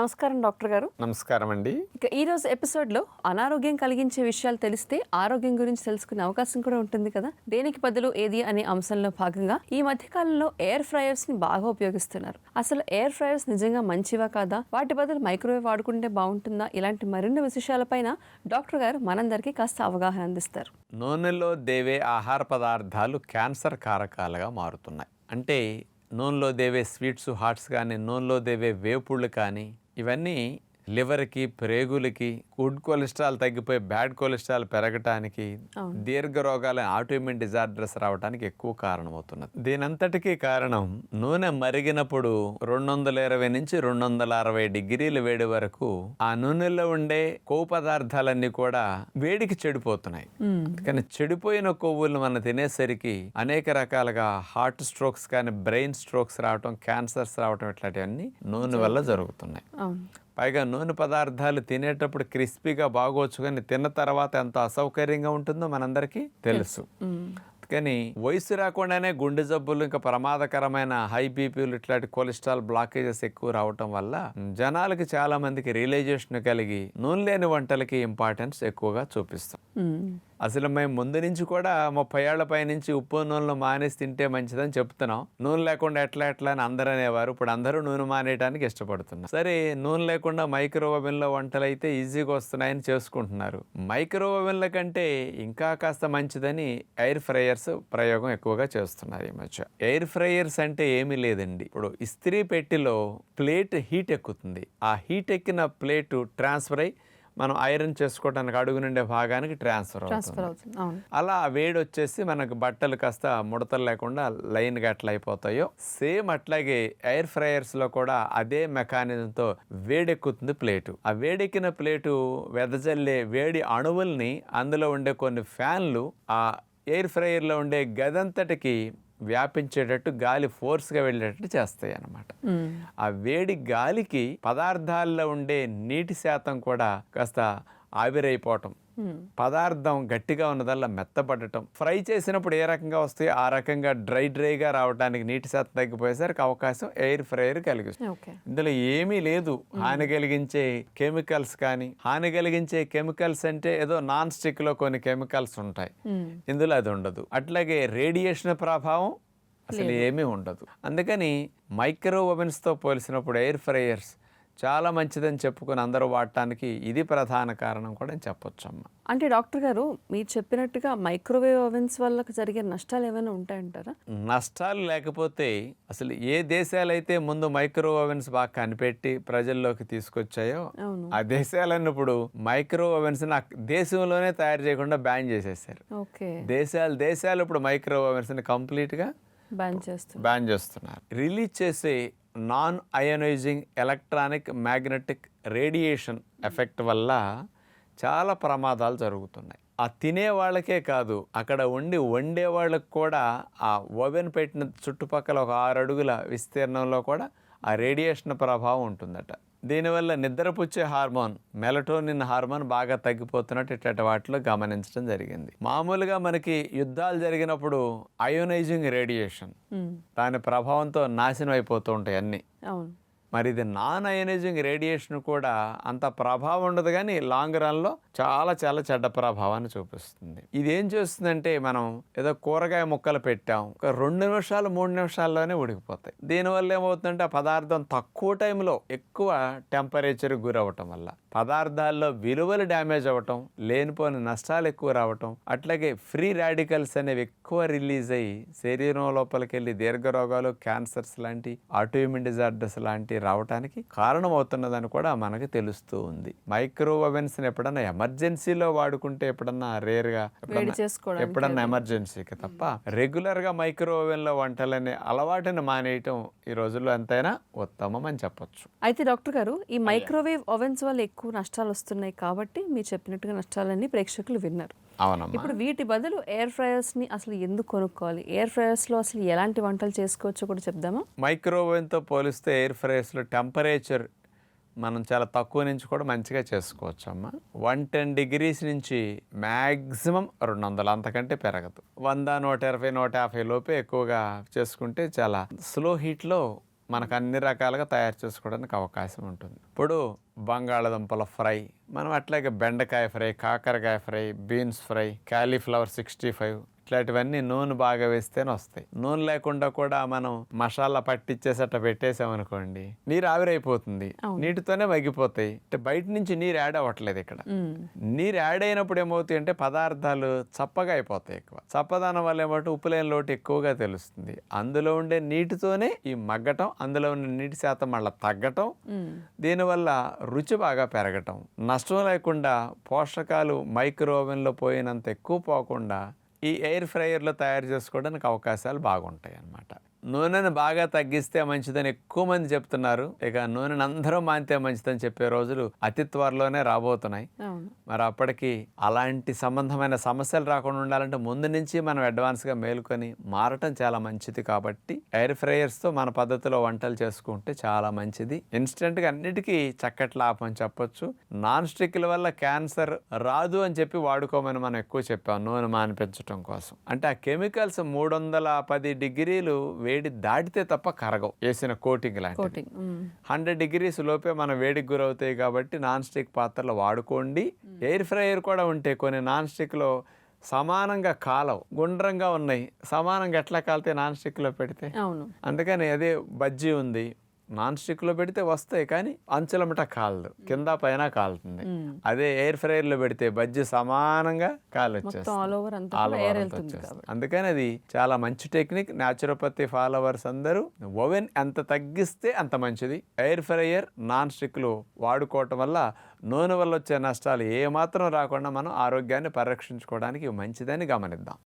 నమస్కారం డాక్టర్ గారు. నమస్కారం అండి ఇక ఈ రోజు ఎపిసోడ్లో అనారోగ్యం కలిగించే విషయాలు తెలిస్తే ఆరోగ్యం గురించి తెలుసుకునే అవకాశం కూడా ఉంటుంది కదా. దేనికి బదులు ఏది అనే అంశంలో భాగంగా ఈ మధ్య కాలంలో ఎయిర్ ఫ్రైయర్స్ని బాగా ఉపయోగిస్తున్నారు. అసలు ఎయిర్ ఫ్రైయర్స్ నిజంగా మంచివా కాదా? వాటి బదులు మైక్రోవేవ్ వాడుకుంటే బాగుంటుందా? ఇలాంటి మరిన్ని విశేషాలపైన డాక్టర్ గారు మనందరికీ కాస్త అవగాహన అందిస్తారు. నూనెలో దేవే ఆహార పదార్థాలు క్యాన్సర్ కారకాలుగా మారుతున్నాయి. అంటే నూనెలో దేవే స్వీట్స్ హాట్స్ కానీ నూనెలో దేవే వేపుళ్ళు కానీ ఇవన్నీ లివర్కి ప్రేగులకి గుడ్ కొలెస్ట్రాల్ తగ్గిపోయి బ్యాడ్ కొలెస్ట్రాల్ పెరగటానికి దీర్ఘ రోగాల ఆటోఇమ్యూన్ డిజార్డర్స్ రావడానికి ఎక్కువ కారణమవుతున్నది. దీనంతటికీ కారణం నూనె మరిగినప్పుడు రెండు వందల ఇరవై నుంచి రెండు వందల అరవై డిగ్రీల వేడి వరకు ఆ నూనెలో ఉండే కొవ్వు పదార్థాలన్నీ కూడా వేడికి చెడిపోతున్నాయి. కానీ చెడిపోయిన కొవ్వులు మనం తినేసరికి అనేక రకాలుగా హార్ట్ స్ట్రోక్స్ కానీ బ్రెయిన్ స్ట్రోక్స్ రావటం క్యాన్సర్స్ రావటం ఇట్లాంటివన్నీ నూనె వల్ల జరుగుతున్నాయి. పైగా నూనె పదార్థాలు తినేటప్పుడు క్రిస్పీగా బాగోవచ్చు కానీ తిన్న తర్వాత ఎంత అసౌకర్యంగా ఉంటుందో మనందరికీ తెలుసు. కానీ వయసు రాకుండానే గుండె జబ్బులు ఇంకా ప్రమాదకరమైన హై బీపీలు ఇట్లాంటి కొలెస్ట్రాల్ బ్లాకేజెస్ ఎక్కువ రావటం వల్ల జనాలకి చాలా మందికి రియలైజేషన్ కలిగి నూనె లేని వంటలకి ఇంపార్టెన్స్ ఎక్కువగా చూపిస్తాం. అసలు మేము ముందు నుంచి కూడా ముప్పై ఏళ్ళ పై నుంచి ఉప్పు నూనెలు మానేసి తింటే మంచిదని చెప్తున్నాం. నూనె లేకుండా ఎట్లా ఎట్లా అని అందరూ అనేవారు. ఇప్పుడు అందరూ నూనె మానేయడానికి ఇష్టపడుతున్నారు. సరే నూనె లేకుండా మైక్రో ఓవెన్లో వంటలు అయితే ఈజీగా వస్తున్నాయని చేసుకుంటున్నారు. మైక్రో ఓవెన్ల కంటే ఇంకా కాస్త మంచిదని ఎయిర్ ఫ్రైయర్స్ ప్రయోగం ఎక్కువగా చేస్తున్నారు ఈ మధ్య. ఎయిర్ ఫ్రైయర్స్ అంటే ఏమీ లేదండి. ఇప్పుడు ఇస్త్రీ పెట్టిలో ప్లేట్ హీట్ ఎక్కుతుంది. ఆ హీట్ ఎక్కిన ప్లేటు ట్రాన్స్ఫర్ అయ్యి మనం ఐరన్ చేసుకోవడానికి అడుగు నుండే భాగానికి ట్రాన్స్ఫర్ అవుతుంది. ట్రాన్స్ఫర్ అవుతుంది అలా వేడి వచ్చేసి మనకు బట్టలు కాస్త ముడతలు లేకుండా లైన్గా ఎట్లా అయిపోతాయో సేమ్ అట్లాగే ఎయిర్ ఫ్రైయర్స్లో కూడా అదే మెకానిజంతో వేడెక్కుతుంది ప్లేటు. ఆ వేడెక్కిన ప్లేటు వెదజల్లే వేడి అణువుల్ని అందులో ఉండే కొన్ని ఫ్యాన్లు ఆ ఎయిర్ ఫ్రైయర్లో ఉండే గదంతటికి వ్యాపించేటట్టు గాలి ఫోర్స్గా వెళ్ళేటట్టు చేస్తాయి అన్నమాట. ఆ వేడి గాలికి పదార్థాల్లో ఉండే నీటి శాతం కూడా కాస్త ఆవిరైపోవటం. పదార్థం గట్టిగా ఉన్నదల్లా మెత్తబడటం ఫ్రై చేసినప్పుడు ఏ రకంగా వస్తాయో ఆ రకంగా డ్రై డ్రైగా రావడానికి నీటి శాతం తగ్గిపోయేసరికి అవకాశం ఎయిర్ ఫ్రైయర్ కలిగిస్తుంది. ఇందులో ఏమీ లేదు. హాని కలిగించే కెమికల్స్ కానీ హాని కలిగించే కెమికల్స్ అంటే ఏదో నాన్ స్టిక్లో కొన్ని కెమికల్స్ ఉంటాయి. ఇందులో అది ఉండదు. అట్లాగే రేడియేషన్ ప్రభావం అసలు ఏమీ ఉండదు. అందుకని మైక్రో ఓవెన్స్తో పోల్చినప్పుడు ఎయిర్ ఫ్రైయర్స్ చాలా మంచిదని చెప్పుకొని అందరూ వాడటానికి ఇది ప్రధాన కారణం కూడా చెప్పొచ్చు అమ్మ అంటే డాక్టర్ గారు మీరు చెప్పినట్టుగా మైక్రోవేవ్ ఓవెన్స్ వల్ల జరిగే నష్టాలు ఏమైనా ఉంటాయంటారా? నష్టాలు లేకపోతే అసలు ఏ దేశాలైతే ముందు మైక్రో ఓవెన్స్ బాగా కనిపెట్టి ప్రజల్లోకి తీసుకొచ్చాయో ఆ దేశాలన్నీ ఇప్పుడు మైక్రో ఓవెన్స్ దేశంలోనే తయారు చేయకుండా బ్యాన్ చేసేసారు. ఓకే. దేశాలు దేశాలు ఇప్పుడు మైక్రో ఓవెన్స్ని కంప్లీట్గా బ్యాన్ చేస్తారు బ్యాన్ చేస్తున్నారు. రిలీజ్ చేసే non ionizing electronic magnetic radiation effect వల్ల చాలా ప్రమాదాలు జరుగుతున్నాయి. ఆ తినే వాళ్ళకే కాదు అక్కడ ఉండి వండే వాళ్ళకి కూడా ఆ ఓవెన్ పెట్టిన చుట్టుపక్కల ఒక ఆరు అడుగుల విస్తీర్ణంలో కూడా ఆ రేడియేషన్ ప్రభావం ఉంటుందట. దీనివల్ల నిద్రపుచ్చే హార్మోన్ మెలటోనిన్ హార్మోన్ బాగా తగ్గిపోతున్నట్టు ఇట్లాంటి వాటిలో గమనించడం జరిగింది. మామూలుగా మనకి యుద్ధాలు జరిగినప్పుడు అయోనైజింగ్ రేడియేషన్. దాని ప్రభావంతో నాశనం అయిపోతూ ఉంటాయి అన్నీ. మరి ఇది నాన్ అయనైజింగ్ రేడియేషన్ కూడా అంత ప్రభావం ఉండదు కానీ లాంగ్ రన్లో చాలా చాలా చెడ్డ ప్రభావాన్ని చూపిస్తుంది. ఇది ఏం చేస్తుందంటే మనం ఏదో కూరగాయ ముక్కలు పెట్టాం. ఒక రెండు నిమిషాలు మూడు నిమిషాల్లోనే ఉడికిపోతాయి. దీనివల్ల ఏమవుతుందంటే ఆ పదార్థం తక్కువ టైంలో ఎక్కువ టెంపరేచర్ గురవటం వల్ల. పదార్థాల్లో విలువలు డ్యామేజ్ అవ్వటం లేనిపోని నష్టాలు ఎక్కువ రావటం అట్లాగే ఫ్రీ రాడికల్స్ అనేవి ఎక్కువ రిలీజ్ అయ్యి శరీరం లోపలికి వెళ్ళి దీర్ఘ రోగాలు క్యాన్సర్స్ లాంటి ఆటోఇమ్యూన్ డిజార్డర్స్ లాంటి రావడానికి కారణమవుతున్నదని కూడా మనకి తెలుస్తూ ఉంది. మైక్రో ఓవెన్స్ ఎప్పుడన్నా ఎమర్జెన్సీలో వాడుకుంటే ఎప్పుడన్నా రేర్గా ఎప్పుడన్నా ఎమర్జెన్సీకి తప్ప రెగ్యులర్గా మైక్రో ఓవెన్లో వంటలనే అలవాటుని మానేయటం ఈ రోజుల్లో ఎంతైనా ఉత్తమం అని చెప్పొచ్చు. అయితే డాక్టర్ గారు ఈ మైక్రోవేవ్ ఓవెన్స్ వల్ల ఎక్కువ నష్టాలు వస్తున్నాయి కాబట్టి మీరు చెప్పినట్టుగా నష్టాలన్నీ ప్రేక్షకులు విన్నారు. అవునమ్మా. ఇప్పుడు వీటి బదులు ఎయిర్ ఫ్రైయర్స్ని అసలు ఎందుకు కొనుక్కోవాలి? ఎయిర్ ఫ్రైయర్స్లో అసలు ఎలాంటి వంటలు చేసుకోవచ్చో కూడా చెప్దామా? మైక్రో ఓవెన్తో పోలిస్తే ఎయిర్ ఫ్రైస్లో టెంపరేచర్ మనం చాలా తక్కువ నుంచి కూడా మంచిగా చేసుకోవచ్చు అమ్మ వన్ టెన్ డిగ్రీస్ నుంచి మ్యాక్సిమం రెండు వందలు అంతకంటే పెరగదు. వంద నూట ఇరవై నూట యాభై లోపే ఎక్కువగా చేసుకుంటే చాలా స్లో హీట్లో మనకు అన్ని రకాలుగా తయారు చేసుకోవడానికి అవకాశం ఉంటుంది. ఇప్పుడు బంగాళదుంపల ఫ్రై మనం అట్లాగే బెండకాయ ఫ్రై కాకరకాయ fry beans fry cauliflower sixty five ఇట్లాంటివన్నీ నూనె బాగా వేస్తేనే వస్తాయి. నూనె లేకుండా కూడా మనం మసాలా పట్టించేసి అట్లా పెట్టేసామనుకోండి నీరు ఆవిరైపోతుంది. నీటితోనే మగ్గిపోతాయి. అంటే బయట నుంచి నీరు యాడ్ అవ్వట్లేదు ఇక్కడ. నీరు యాడ్ అయినప్పుడు ఏమవుతాయి అంటే పదార్థాలు చప్పగా అయిపోతాయి ఎక్కువ. చప్పదనం వల్ల ఏమంటే ఉప్పు లేని లోటు ఎక్కువగా తెలుస్తుంది. అందులో ఉండే నీటితోనే ఈ మగ్గటం అందులో ఉన్న నీటి శాతం మళ్ళీ తగ్గటం. దీనివల్ల రుచి బాగా పెరగటం. నష్టం లేకుండా పోషకాలు మైక్రో ఓవెన్లో పోయినంత ఎక్కువ పోకుండా ఈ ఎయిర్ ఫ్రైయర్లో తయారు చేసుకోవడానికి అవకాశాలు బాగుంటాయి అన్నమాట నూనెను బాగా తగ్గిస్తే మంచిదని ఎక్కువ మంది చెప్తున్నారు. ఇక నూనెను అందరూ మానితే మంచిదని చెప్పే రోజులు అతి త్వరలోనే రాబోతున్నాయి. మరి అప్పటికి అలాంటి సంబంధమైన సమస్యలు రాకుండా ఉండాలంటే ముందు నుంచి మనం అడ్వాన్స్గా మేలుకొని మారటం చాలా మంచిది కాబట్టి ఎయిర్ ఫ్రైయర్స్తో మన పద్ధతిలో వంటలు చేసుకుంటే చాలా మంచిది. ఇన్స్టెంట్గా అన్నిటికీ చక్కటి లాభం అని చెప్పొచ్చు. నాన్ స్టిక్ల వల్ల క్యాన్సర్ రాదు అని చెప్పి వాడుకోమని మనం ఎక్కువ చెప్పాం నూనె మానిపించడం కోసం. అంటే ఆ కెమికల్స్ మూడు వందల పది డిగ్రీలు వేడి దాటితే తప్ప కరగవు. వేసిన కోటింగ్ మ్మ్. హండ్రెడ్ డిగ్రీస్ లోపే మన వేడికి గురవుతాయి కాబట్టి నాన్ స్టిక్ పాత్రలు వాడుకోండి. ఎయిర్ ఫ్రైయర్ కూడా ఉంటే కొన్ని నాన్ స్టిక్లో సమానంగా కాలవు గుండ్రంగా ఉన్నాయి. సమానంగా ఎట్లా కాలితే నాన్ స్టిక్లో పెడితే? అవును. అందుకని అదే బజ్జీ ఉంది. నాన్ స్టిక్లో పెడితే వస్తాయి కానీ అంచులమట కాలదు. కింద పైన కాలుతుంది. అదే ఎయిర్ ఫ్రైయర్లో పెడితే బజ్జీ సమానంగా కాలొచ్చేస్తుంది. అందుకని అది చాలా మంచి టెక్నిక్. న్యాచురోపతి ఫాలోవర్స్ అందరూ ఓవెన్ ఎంత తగ్గిస్తే అంత మంచిది. ఎయిర్ ఫ్రైయర్ నాన్ స్టిక్లు వాడుకోవటం వల్ల నూనె వల్ల వచ్చే నష్టాలు ఏ మాత్రం రాకుండా మనం ఆరోగ్యాన్ని పరిరక్షించుకోవడానికి మంచిదని గమనిద్దాం.